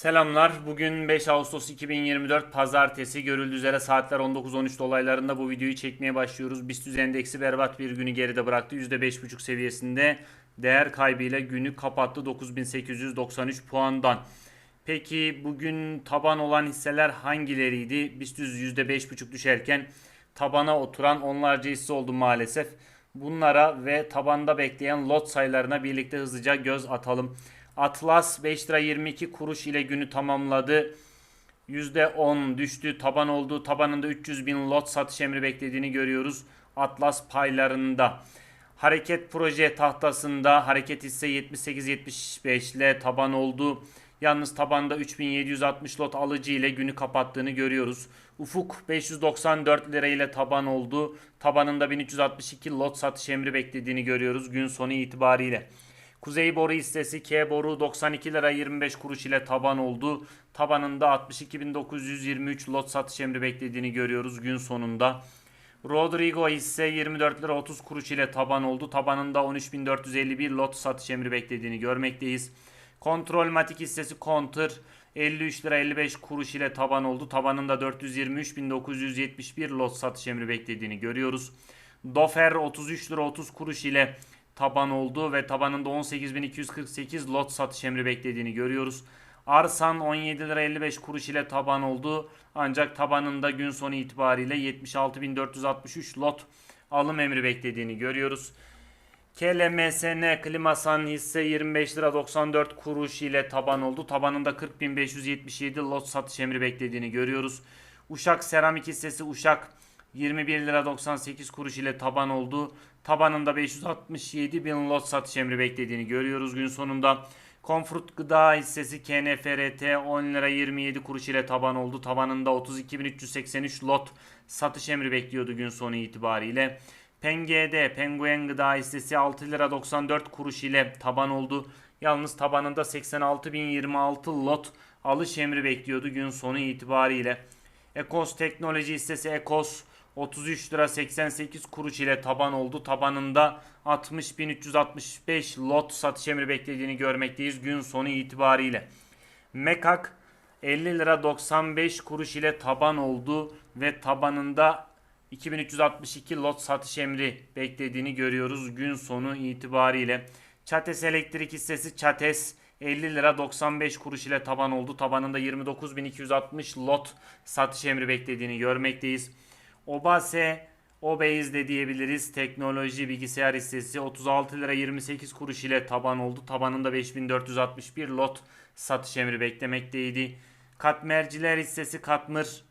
Selamlar. Bugün 5 Ağustos 2024 Pazartesi. Görüldüğü üzere saatler 19-13 dolaylarında bu videoyu çekmeye başlıyoruz. BIST endeksi berbat bir günü geride bıraktı. %5,5 seviyesinde değer kaybıyla günü kapattı 9893 puandan. Peki bugün taban olan hisseler hangileriydi? BIST %5,5 düşerken tabana oturan onlarca hisse oldu maalesef. Bunlara ve tabanda bekleyen lot sayılarına birlikte hızlıca göz atalım. Atlas 5 lira 22 kuruş ile günü tamamladı. %10 düştü. Taban oldu. Tabanında 300 bin lot satış emri beklediğini görüyoruz. Atlas paylarında. Hareket proje tahtasında hareket hisse 78-75 ile taban oldu. Yalnız tabanda 3760 lot alıcı ile günü kapattığını görüyoruz. Ufuk 594 lira ile taban oldu. Tabanında 1362 lot satış emri beklediğini görüyoruz gün sonu itibariyle. Kuzey boru hissesi K boru 92 lira 25 kuruş ile taban oldu. Tabanında 62.923 lot satış emri beklediğini görüyoruz gün sonunda. Rodrigo hisse 24 lira 30 kuruş ile taban oldu. Tabanında 13.451 lot satış emri beklediğini görmekteyiz. Kontrol matik hissesi Counter 53 lira 55 kuruş ile taban oldu. Tabanında 423.971 lot satış emri beklediğini görüyoruz. Dofer 33 lira 30 kuruş ile taban oldu ve tabanında 18.248 lot satış emri beklediğini görüyoruz. Arsan 17 lira 55 kuruş ile taban oldu. Ancak tabanında gün sonu itibariyle 76.463 lot alım emri beklediğini görüyoruz. KLMSN Klimasan hisse 25 lira 94 kuruş ile taban oldu. Tabanında 40.577 lot satış emri beklediğini görüyoruz. Uşak Seramik hissesi Uşak 21 lira 98 kuruş ile taban oldu. Tabanında 567 bin lot satış emri beklediğini görüyoruz gün sonunda. Comfort Gıda hissesi KNFRT 10 lira 27 kuruş ile taban oldu. Tabanında 32.383 lot satış emri bekliyordu gün sonu itibariyle. PNG'de Penguen Gıda hissesi 6 lira 94 kuruş ile taban oldu. Yalnız tabanında 86.026 lot alış emri bekliyordu gün sonu itibariyle. Ekos Teknoloji hissesi Ekos 33 lira 88 kuruş ile taban oldu. Tabanında 60.365 lot satış emri beklediğini görmekteyiz gün sonu itibariyle. Mekak 50 lira 95 kuruş ile taban oldu ve tabanında 2362 lot satış emri beklediğini görüyoruz gün sonu itibariyle. Çates Elektrik hissesi Çates 50 lira 95 kuruş ile taban oldu. Tabanında 29.260 lot satış emri beklediğini görmekteyiz. Obase, Obeyiz de diyebiliriz. Teknoloji bilgisayar hissesi 36 lira 28 kuruş ile taban oldu. Tabanında 5461 lot satış emri beklemekteydi. Katmerciler hissesi Katmır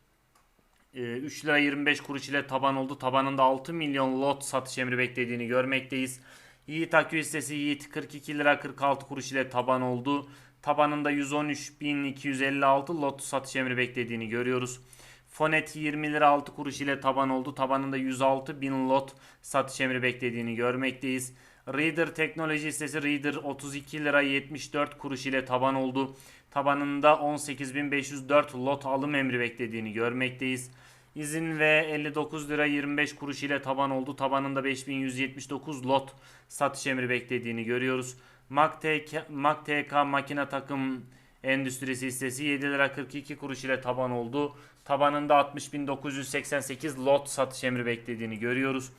3 lira 25 kuruş ile taban oldu. Tabanında 6 milyon lot satış emri beklediğini görmekteyiz. Yiğit Akü hissesi Yiğit 42 lira 46 kuruş ile taban oldu. Tabanında 113.256 lot satış emri beklediğini görüyoruz. Fonet 20 lira 6 kuruş ile taban oldu. Tabanında 106 bin lot satış emri beklediğini görmekteyiz. Reader teknoloji hissesi Reader 32 lira 74 kuruş ile taban oldu. Tabanında 18.504 lot alım emri beklediğini görmekteyiz. İzin ve 59 lira 25 kuruş ile taban oldu. Tabanında 5179 lot satış emri beklediğini görüyoruz. MacTK, MacTK makine takım endüstrisi hissesi 7 lira 42 kuruş ile taban oldu. Tabanında 60.988 lot satış emri beklediğini görüyoruz.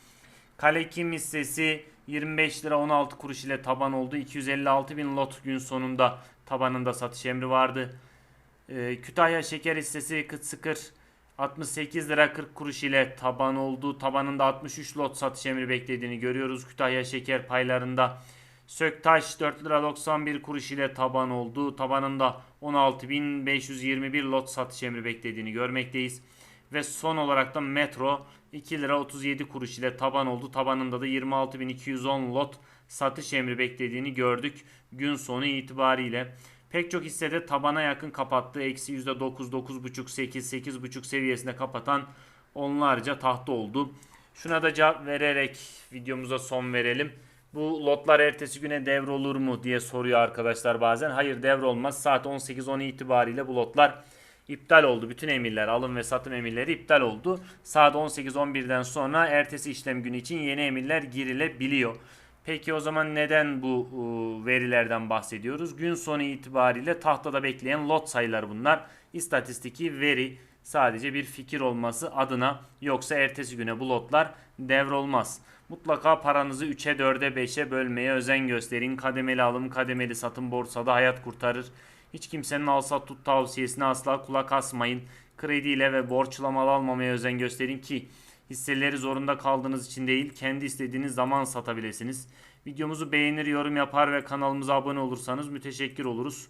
Kalekim hissesi 25 lira 16 kuruş ile taban oldu. 256 bin lot gün sonunda tabanında satış emri vardı. Ee, Kütahya şeker hissesi Kıt Sıkır 68 lira 40 kuruş ile taban oldu. Tabanında 63 lot satış emri beklediğini görüyoruz. Kütahya şeker paylarında Söktaş 4 lira 91 kuruş ile taban oldu. Tabanında 16.521 lot satış emri beklediğini görmekteyiz. Ve son olarak da Metro 2 lira 37 kuruş ile taban oldu. Tabanında da 26.210 lot satış emri beklediğini gördük gün sonu itibariyle. Pek çok hissede tabana yakın kapattı. Eksi %9, 9.5, 8, 8.5 seviyesinde kapatan onlarca tahta oldu. Şuna da cevap vererek videomuza son verelim. Bu lotlar ertesi güne devrolur mu diye soruyor arkadaşlar bazen. Hayır devrolmaz. Saat 18.10 itibariyle bu lotlar iptal oldu. Bütün emirler, alım ve satım emirleri iptal oldu. Saat 18.11'den sonra ertesi işlem günü için yeni emirler girilebiliyor. Peki o zaman neden bu verilerden bahsediyoruz? Gün sonu itibariyle tahtada bekleyen lot sayıları bunlar. İstatistiki veri sadece bir fikir olması adına yoksa ertesi güne bu lotlar devrolmaz. Mutlaka paranızı 3'e 4'e 5'e bölmeye özen gösterin. Kademeli alım, kademeli satım borsada hayat kurtarır. Hiç kimsenin al sat tut tavsiyesine asla kulak asmayın. Krediyle ve borçla almamaya özen gösterin ki hisseleri zorunda kaldığınız için değil kendi istediğiniz zaman satabilirsiniz. Videomuzu beğenir, yorum yapar ve kanalımıza abone olursanız müteşekkir oluruz.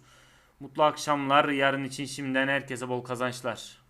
Mutlu akşamlar. Yarın için şimdiden herkese bol kazançlar.